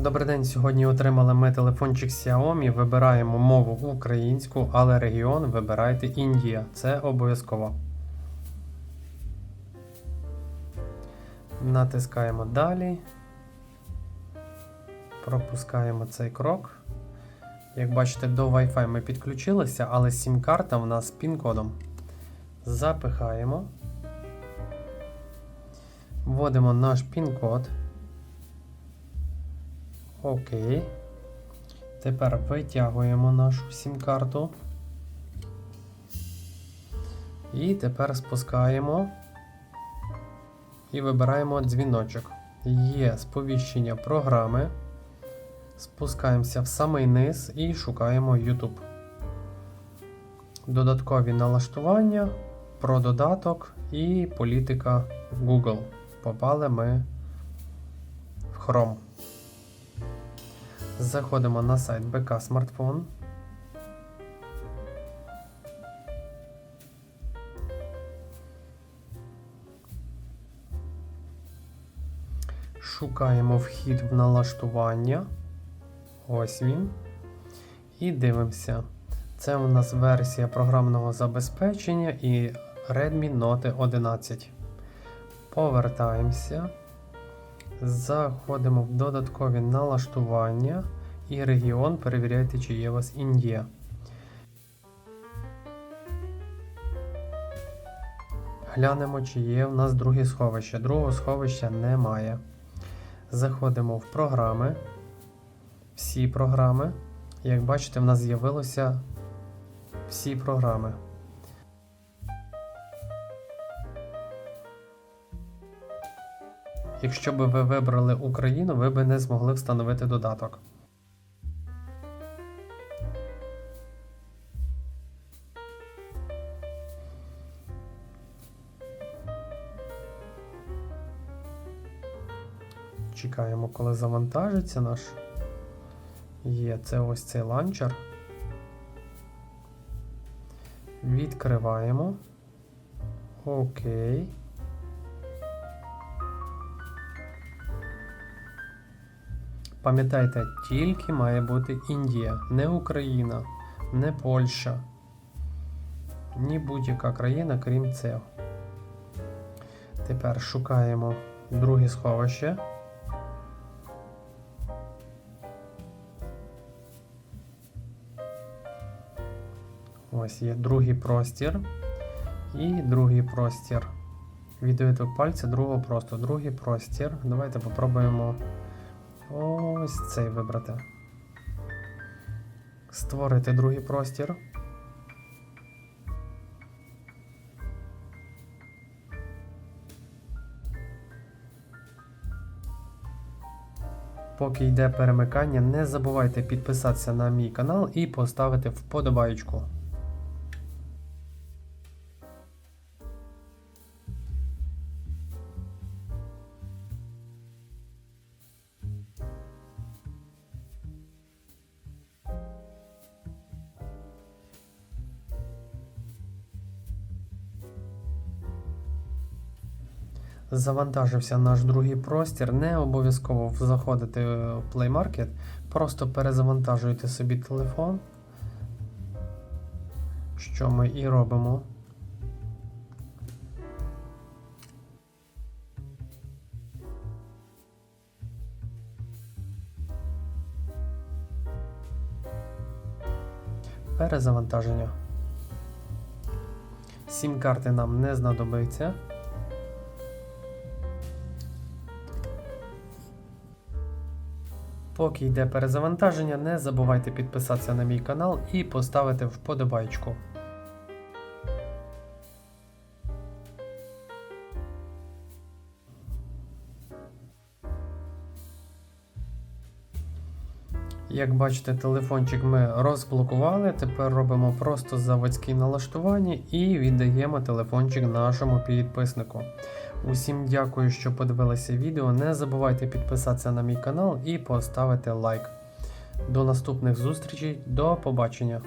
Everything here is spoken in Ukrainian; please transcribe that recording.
Добрий день. Сьогодні отримали ми телефончик Xiaomi. Вибираємо мову українську, але регіон вибирайте Індія. Це обов'язково. Натискаємо далі. Пропускаємо цей крок. Як бачите, до Wi-Fi ми підключилися, але сім-карта в нас з пін-кодом. Запихаємо. Вводимо наш пін-код. Окей. Тепер витягуємо нашу сім-карту. І тепер спускаємо і вибираємо дзвіночок. Є сповіщення програми. Спускаємося в самий низ і шукаємо YouTube. Додаткові налаштування, про додаток і політика Google. Попали ми в Chrome. Заходимо на сайт БК Смартфон. Шукаємо вхід в налаштування. Ось він. І дивимося. Це у нас версія програмного забезпечення і Redmi Note 11. Повертаємося. Заходимо в додаткові налаштування і регіон. Перевіряйте, чи є у вас Індія. Глянемо, чи є у нас друге сховище. Другого сховища немає. Заходимо в програми. Всі програми. Як бачите, в нас з'явилося всі програми. Якщо б ви вибрали Україну, ви б не змогли встановити додаток. Чекаємо, коли завантажиться наш. Є це ось цей ланчер. Відкриваємо. Окей. Пам'ятайте, тільки має бути Індія, не Україна, не Польща, ні будь-яка країна, крім цього. Тепер шукаємо друге сховище. Ось є другий простір. І другий простір. Відвиток пальця другого просто. Другий простір. Давайте попробуємо ось цей вибрати. Створити другий простір. Поки йде перемикання, не забувайте підписатися на мій канал і поставити вподобайку. Завантажився наш другий простір. Не обов'язково заходити в Play Market, просто перезавантажуйте собі телефон, що ми і робимо. Перезавантаження. Сім карти нам не знадобиться. Поки йде перезавантаження, не забувайте підписатися на мій канал і поставити вподобайку. Як бачите, телефончик ми розблокували. Тепер робимо просто заводське налаштування і віддаємо телефончик нашому підписнику. Усім дякую, що подивилися відео. Не забувайте підписатися на мій канал і поставити лайк. До наступних зустрічей, до побачення!